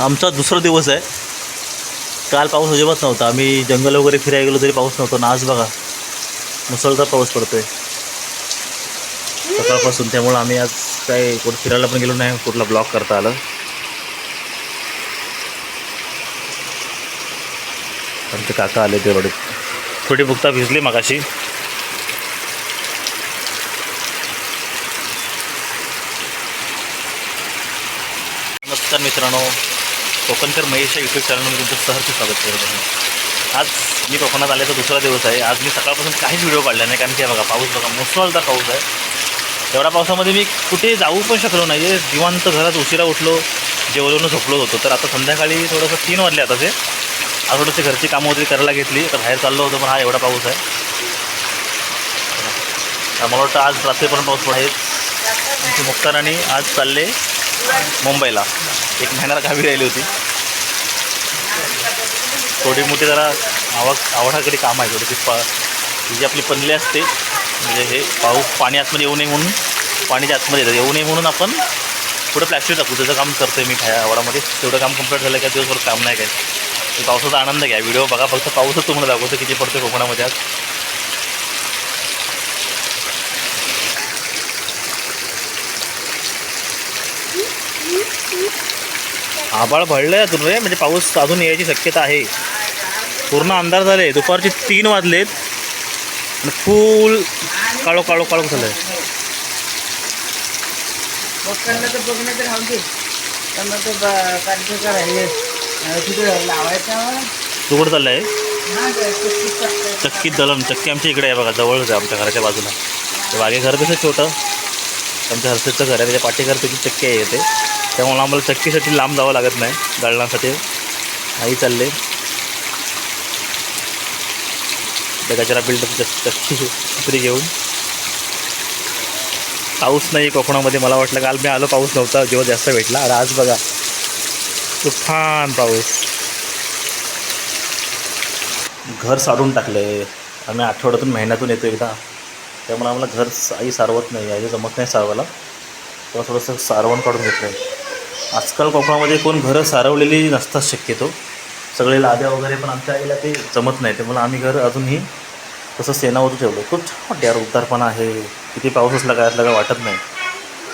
आमचा दुसरा दिवस आहे. काल पाऊस अजिबात नव्हता. आम्ही जंगल वगैरे फिरायला गेलो तरी पाऊस नव्हता. ना आज बघा मुसळधार पाऊस पडतोय. सकाळपासून. त्यामुळं आम्ही आज काय कुठं फिरायला पण गेलो नाही. कुठला ब्लॉक करता आलं. आमचे काका आले ते वडील थोडी भुकता भिजली मगाशी. नमस्कार मित्रांनो. कोकणकर महेश यूट्यूब चॅनलमध्ये तुमचं सहर्ष स्वागत करत आहे. आज मी कोकणात आल्याचा दुसरा दिवस आहे. आज मी सकाळपासून काहीच व्हिडिओ काढला नाही कारण की हे बघा पाऊस बघा मुसळधार पाऊस आहे. तेवढ्या पावसामध्ये मी कुठे जाऊ पण शकलो नाही आहे निवांत घरात उशिरा उठलो जेवलो झोपलो होतो. तर आता संध्याकाळी थोडंसं तीन वाजले आता ते. आज थोडंसे घरची कामं वगैरे करायला घेतली. तर बाहेर चाललो होतो पण हा एवढा पाऊस आहे. तर मला वाटतं आज रात्रीपर्यंत पाऊस पडेल. मुक्ताराणी आज चालले. मुंबईला. एक महिन्याला गावी राहिली होती. थोडी मोठी जरा आवा आवडाकडे काम आहे थोडी ती पा जी आपली पनली असते म्हणजे हे पाऊस पाणी आतमध्ये येऊ नये म्हणून पाणीच्या आतमध्ये येतं येऊ नये म्हणून आपण पुढं प्लॅस्टिक टाकू. त्याचं काम करतो आहे मी काय आवडामध्ये. तेवढं काम कंप्लीट झालं का दिवसभर काम नाही काय. पावसाचा आनंद घ्या. व्हिडिओ बघा. फक्त पाऊसच तुम्हाला दाखवतो किती पडतो कोकणामध्ये आज. आभाळ भरलं आहे अजून रे म्हणजे पाऊस अजून यायची शक्यता आहे. पूर्ण अंधार झाले दुपारचे तीन वाजलेत. आणि फुल काळो काळो काळो झालं आहे. तू कुठं चाललं आहे? हा. चक्की दलम चक्की आमच्या इकडे आहे बघा जवळच आहे आमच्या घराच्या बाजूला. ते मागे घर कसं छोटं? आमच्या हर्षदचं घर आहे त्याच्या पाठीघर त्याची चक्की आहे येते त्यामुळे आम्हाला चक्कीसाठी लांब जावं लागत नाही दळणासाठी आई चालले. त्या गजरा बिल्डरची चक्की दुसरी घेऊन. पाऊस नाही कोकणामध्ये मला वाटलं काल मी आलो पाऊस नव्हता जेव्हा जास्त भेटला. आणि आज बघा तुफान पाऊस. घर सारून टाकले. आम्ही आठवड्यातून महिन्यातून येतो एकदा. त्यामुळे आम्हाला घर स- आई सारवत नाही आई जमत नाही सारवायला. तेव्हा थोडंसं सारवण काढून घेतलं आहे आजकाल कोकणामध्ये कोण घरं सारवलेली नसतात शक्यतो. सगळे लाद्या वगैरे पण आमच्या आईला ते जमत नाही. ते म्हणून आम्ही घर अजूनही तसं सेनावरती ठेवलं खूप छान वाटते यार उद्धारपणा आहे. किती पाऊस असला काय असला काय वाटत नाही.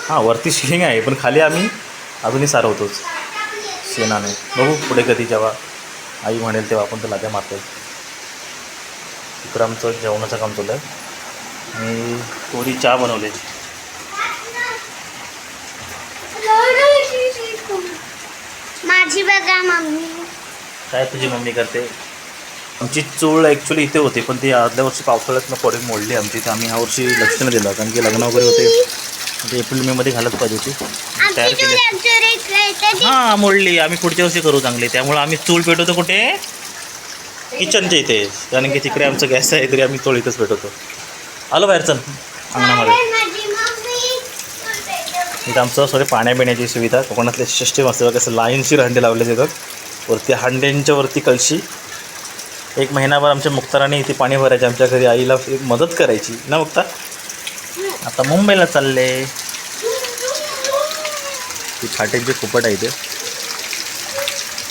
हां वरती शिलिंग आहे पण खाली आम्ही अजूनही सारवतोच शेणाने. बघू पुढे कधी जेव्हा आई म्हणेल तेव्हा आपण त्या लाद्या मारतो इकडं आमचं जेवणाचं काम चाललं आहे. आणि कोरी चहा बनवली बघा मम्मी. काय तुझी मम्मी करते? आमची चूळ ॲक्च्युली इथे होती पण ती आदल्या वर्षी पावसाळ्यात पडी मोडली आमची. तर आम्ही ह्या वर्षी लक्ष नाही दिलं कारण की लग्न वगैरे होते. ते एप्रिल मेमध्ये घालत पाहिजे होती. तयार केली. हां मोडली. आम्ही पुढच्या वर्षी करू चांगले. त्यामुळे आम्ही चूल पेटवतो कुठे? किचनच्या इथे. कारण की तिकडे आमचं गॅस आहे तरी आम्ही इथंच पेटवतो. आलो बाहेर चल. अंगणामध्ये माझी मम्मी चूल पेटवते. इथं आमचं सॉरी पाण्यापिण्याची सुविधा कोकणातले सिस्टीम असते बघा कसं लाईनशीर हंडे लावले जातात. वरती हंड्यांच्या वरती कळशी. एक महिनाभर आमच्या मुक्ताराने इथे पाणी भरायचे आमच्या घरी आईला एक मदत करायची. ना मुक्ता? आता मुंबईला चालले. ती फाट्यांची फुपट आहे इथे.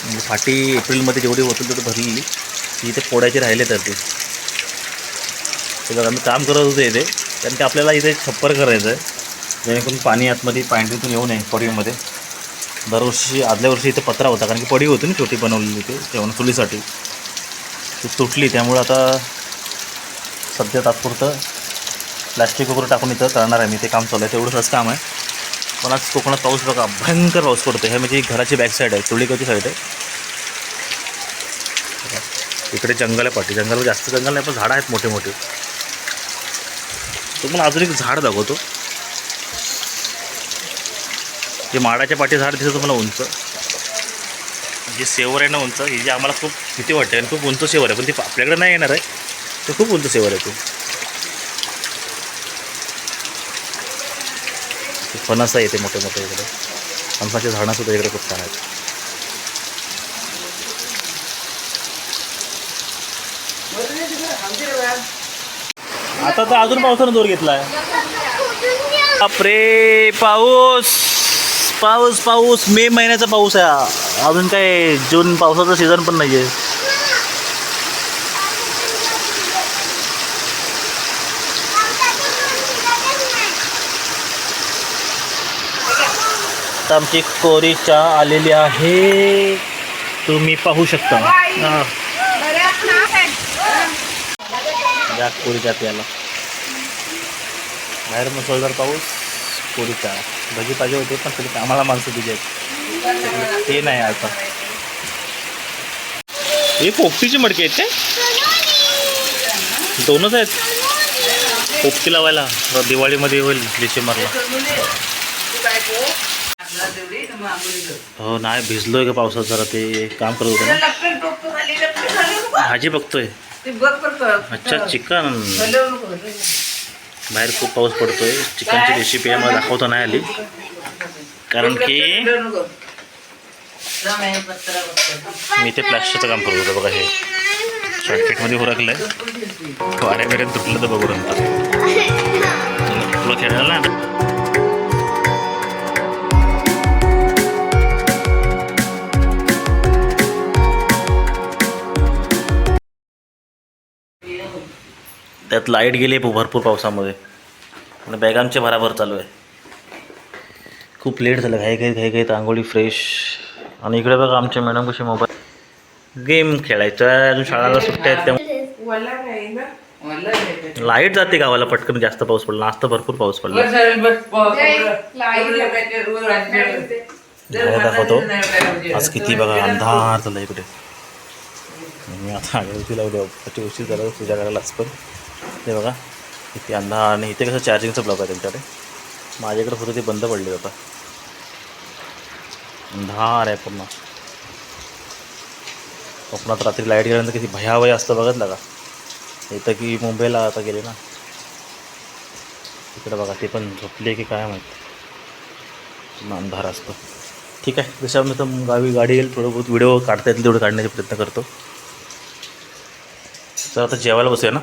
म्हणजे फाटी एप्रिलमध्ये जेवढी होतील तेवढी भरलेली. ती इथे फोडायची राहिले तर ते. बघा आम्ही काम करत होतो इथे. कारण की आपल्याला इथे छप्पर करायचं आहे जेणेकरून पाणी आतमध्ये पॅन्ट्रीतून येऊ नये पडीमध्ये. दरवर्षी आदल्या वर्षी इथं पत्रा होता कारण की पडी होती ना छोटी बनवलेली होती जेवण चुलीसाठी. ती तुटली त्यामुळं आता सध्या तात्पुरतं प्लॅस्टिक वगैरे टाकून इथं करणार आहे मी ते काम चालू आहे तेवढंच काम आहे. पण आज कोकणात पाऊस बघा भयंकर पाऊस पडतो हे म्हणजे घराची बॅक साईड आहे चुलीकडची साईड आहे. इकडे जंगल आहे पाठी जंगल जास्त जंगल नाही पण झाडं आहेत मोठे मोठे तुम्हाला अजून एक झाड दाखवतो. जे माडाच्या पाठी झाड दिसतं तुम्हाला उंच. जे सेवर आहे ना उंच ही जे आम्हाला खूप भीती वाटते आणि खूप उंच सेवर आहे. पण ती आपल्याकडे नाही येणार आहे. ते खूप उंच सेवर आहे ते. फणस आहे ते मोठे मोठे इकडे फणसाचे झाडंसुद्धा इकडे खूप छान आहेत. आता तर अजून पावसानं जोर घेतला आहे बापरे पाऊस! पाऊस पाऊस. मे महिन्याचा पाऊस आहे. हा. अजून काय जून पावसाचा सीझन पण नाही आहे आता आमची कोरी चहा आलेली आहे. तुम्ही पाहू शकता. हा. या कोरी प्यायला बाहेर मुसळधार पाऊस. कोरी भजी पाहिजे होते पण तरी आम्हाला माणसं दिली आहेत. ते नाही आता. हे पोपटीची मडके आहेत ते? दोनच आहेत. पोपटी लावायला. तर दिवाळीमध्ये होईल डिसेंबरला. हो नाही भिजलोय का पावसात जरा ते काम करत होतं ना? भाजी बघतोय. अच्छा चिकन. बाहेर खूप पाऊस पडतोय. चिकनची रेसिपी आहे मला दाखवता नाही आली. कारण की मी ते प्लॅस्टरचं काम करत होतं बघा हे. शॉर्टकटमध्ये हुरकलंय. वाऱ्यापर्यंत तुटलं तर बघू नंतर. तुला खेळायला ना? त्यात लाइट गेली आहे भरपूर पावसामध्ये. आणि बॅगांचे भराभर चालू आहे. खूप लेट झालं. घाई घाई घाई घाई आंघोळी फ्रेश आणि इकडे बघा आमच्या मॅडम कशी मोबाईल गेम खेळायचं आहे. अजून शाळाला सुट्ट्या आहेत त्यामुळे. लाइट जाते गावाला पटकन. जास्त पाऊस पडला. आज तर भरपूर पाऊस पडला. दाखवतो. आज किती बघा अंधार झाला इकडे मी आता अगरबत्ती लावली त्याची उशीर झाला पूजा करायला पण. ते बघा इथे अंधार आणि इथे कसं चार्जिंगचं ब्लॉक आहे त्यांच्याकडे माझ्याकडे होतं ते बंद पडले होता अंधार आहे पूर्ण. कोकणात रात्री लाइट गेल्यानंतर किती भयावय असतं बघितलं का? इथं की मुंबईला आता गेले ना. तिकडे बघा ते पण झोपले की काय माहीत. पूर्ण अंधार असतो. ठीक आहे जशा मी तर गावी गाडी येईल थोडं बहुत व्हिडिओ काढता येतील तेवढं काढण्याचा प्रयत्न करतो. तर आता जेवायला बसूया ना.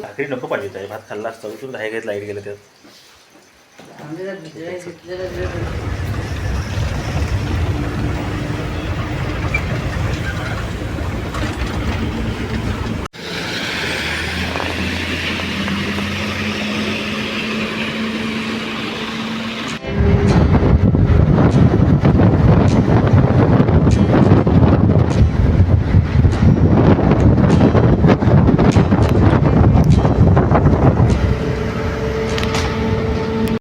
भाकरी नको पाहिजे आहे भात खाल्ला असता तू घाई लाइट गेलं त्यात.